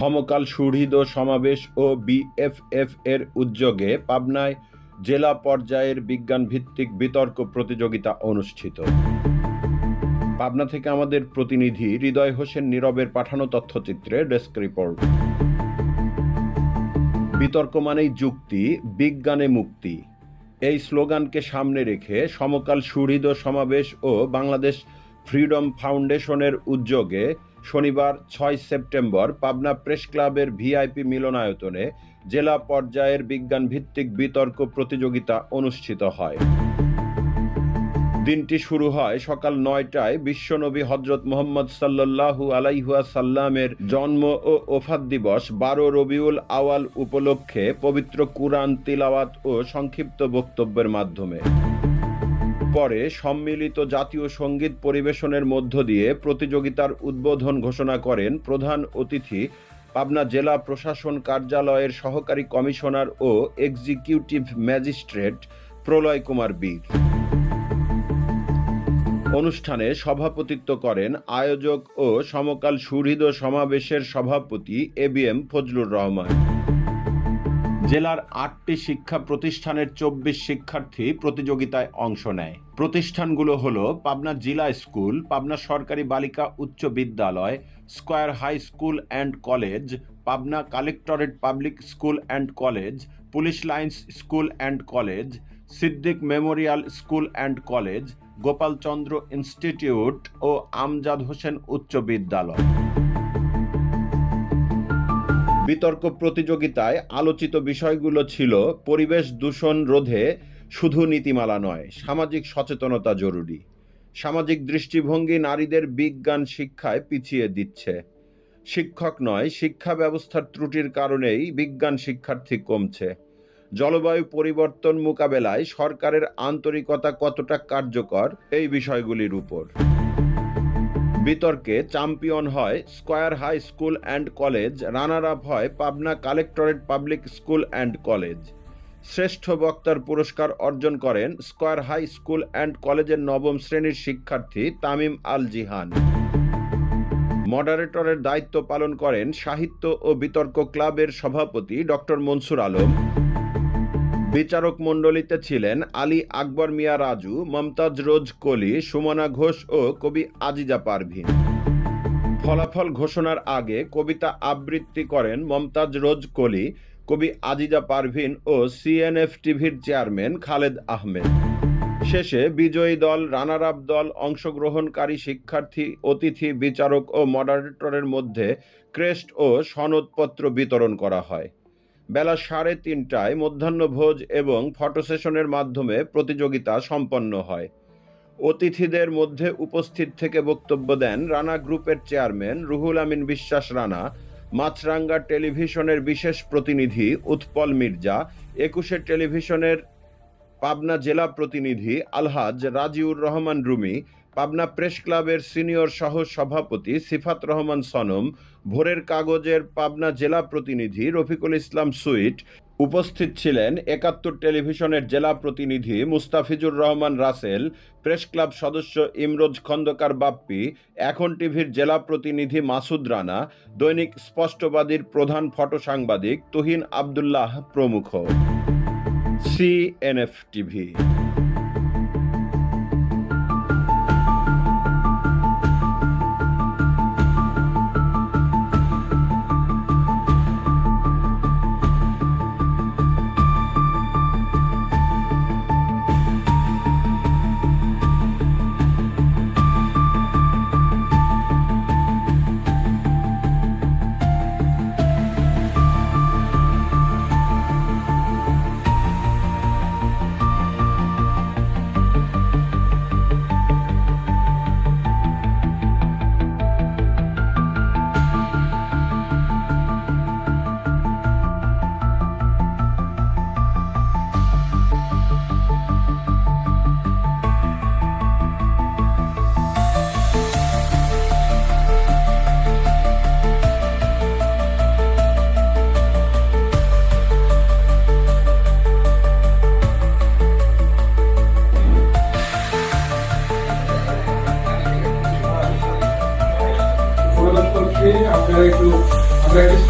সমকাল সুহৃদ সমাবেশ ও বিএফএফ এর উদ্যোগে পাবনায় জেলা পর্যায়ের বিজ্ঞান ভিত্তিক বিতর্ক প্রতিযোগিতা অনুষ্ঠিত। পাবনা থেকে আমাদের প্রতিনিধি হৃদয় হোসেন নীরবের পাঠানো তথ্যচিত্রে ডেস্ক রিপোর্ট। বিতর্ক মানেই যুক্তি, বিজ্ঞানে মুক্তি। এই স্লোগানকে সামনে রেখে সমকাল সুহৃদ সমাবেশ ও বাংলাদেশ ফ্রিডম ফাউন্ডেশনের উদ্যোগে শনিবার ছয় সেপ্টেম্বর পাবনা প্রেস ক্লাবের ভিআইপি মিলনায়তনে জেলা পর্যায়ের বিজ্ঞান ভিত্তিক বিতর্ক প্রতিযোগিতা অনুষ্ঠিত হয়। দিনটি শুরু হয় সকাল নয়টায় বিশ্বনবী হজরত মোহাম্মদ সাল্লাল্লাহু আলাইহুয়া সাল্লামের জন্ম ও ওফাত দিবস বারো রবিউল আওয়াল উপলক্ষে পবিত্র কুরআন তিলাওয়াত ও সংক্ষিপ্ত বক্তব্যের মাধ্যমে। পরে সম্মিলিত জাতীয় সংগীত পরিবেশনের মধ্য দিয়ে প্রতিযোগিতার উদ্বোধন ঘোষণা করেন প্রধান অতিথি পাবনা জেলা প্রশাসন কার্যালয়ের সহকারী কমিশনার ও এক্সিকিউটিভ ম্যাজিস্ট্রেট প্রলয় কুমার বীর। অনুষ্ঠানে সভাপতিত্ব করেন আয়োজক ও সমকাল সুহৃদ সমাবেশের সভাপতি A B M Fazlur Rahman. জেলার আটটি শিক্ষা প্রতিষ্ঠানের চব্বিশ শিক্ষার্থী প্রতিযোগিতায় অংশ নেয়। প্রতিষ্ঠানগুলো হল পাবনা জিলা স্কুল, পাবনা সরকারি বালিকা উচ্চ বিদ্যালয়, square high school and college, Pabna collectorate public school and college, police lines school and college, Siddique memorial school and college, Gopalchandra institute ও আমজাদ হোসেন উচ্চ বিদ্যালয়। বিতর্ক প্রতিযোগিতায় আলোচিত বিষয়গুলো ছিল পরিবেশ দূষণ রোধে শুধু নীতিমালা নয়, সামাজিক সচেতনতা জরুরি। সামাজিক দৃষ্টিভঙ্গি নারীদের বিজ্ঞান শিক্ষায় পিছিয়ে দিচ্ছে। শিক্ষক নয়, শিক্ষা ব্যবস্থার ত্রুটির কারণেই বিজ্ঞান শিক্ষার্থী কমছে। জলবায়ু পরিবর্তন মোকাবেলায় সরকারের আন্তরিকতা কতটা কার্যকর, এই বিষয়গুলির উপর। বিতর্কে চ্যাম্পিয়ন হয় square high school and college runner up হয় Pabna collectorate public school and college. শ্রেষ্ঠ বক্তার পুরস্কার অর্জন করেন স্কয়ার হাই স্কুল অ্যান্ড কলেজের নবম শ্রেণির শিক্ষার্থী তামিম আল জিহান মডারেটরের দায়িত্ব পালন করেন সাহিত্য ও বিতর্ক ক্লাবের সভাপতি ডক্টর মনসুর আলম। বিচারক মণ্ডলীতে ছিলেন আলী আকবর মিয়া রাজু, মমতাজ রোজ কলি, সুমনা ঘোষ ও কবি আজিজা পারভিন। ফলাফল ঘোষণার আগে কবিতা আবৃত্তি করেন মমতাজ রোজ কলি, কবি আজিজা পারভিন ও সিএনএফ টিভির চেয়ারম্যান খালেদ আহমেদ। শেষে বিজয়ী দল রানার আপ দল, অংশগ্রহণকারী শিক্ষার্থী, অতিথি, বিচারক ও মডারেটরের মধ্যে ক্রেস্ট ও সনদপত্র বিতরণ করা হয়। বেলা সাড়ে তিনটায় মধ্যাহ্নভোজ এবং ফটো সেশনের মাধ্যমে প্রতিযোগিতা সম্পন্ন হয়। অতিথিদের মধ্যে উপস্থিত থেকে বক্তব্য দেন রানা গ্রুপের চেয়ারম্যান রুহুল আমিন বিশ্বাস রানা, মাছরাঙ্গা টেলিভিশনের বিশেষ প্রতিনিধি উৎপল মির্জা, একুশে টেলিভিশনের পাবনা জেলা প্রতিনিধি আলহাজ রাজিউর রহমান রুমি পাবনা প্রেস ক্লাবের সিনিয়র সহ সভাপতি সিফাত রহমান সনম, ভোরের কাগজের পাবনা জেলা প্রতিনিধি রফিকুল ইসলাম সুইট উপস্থিত ছিলেন একাত্তর টেলিভিশনের জেলা প্রতিনিধি মুস্তাফিজুর রহমান রাসেল, প্রেস ক্লাব সদস্য ইমরোজ খন্দকার বাপ্পি, এখন টিভির জেলা প্রতিনিধি মাসুদ রানা, দৈনিক স্পষ্টবাদীর প্রধান ফটো সাংবাদিক তুহিন আবদুল্লাহ প্রমুখ। CNF TV baby.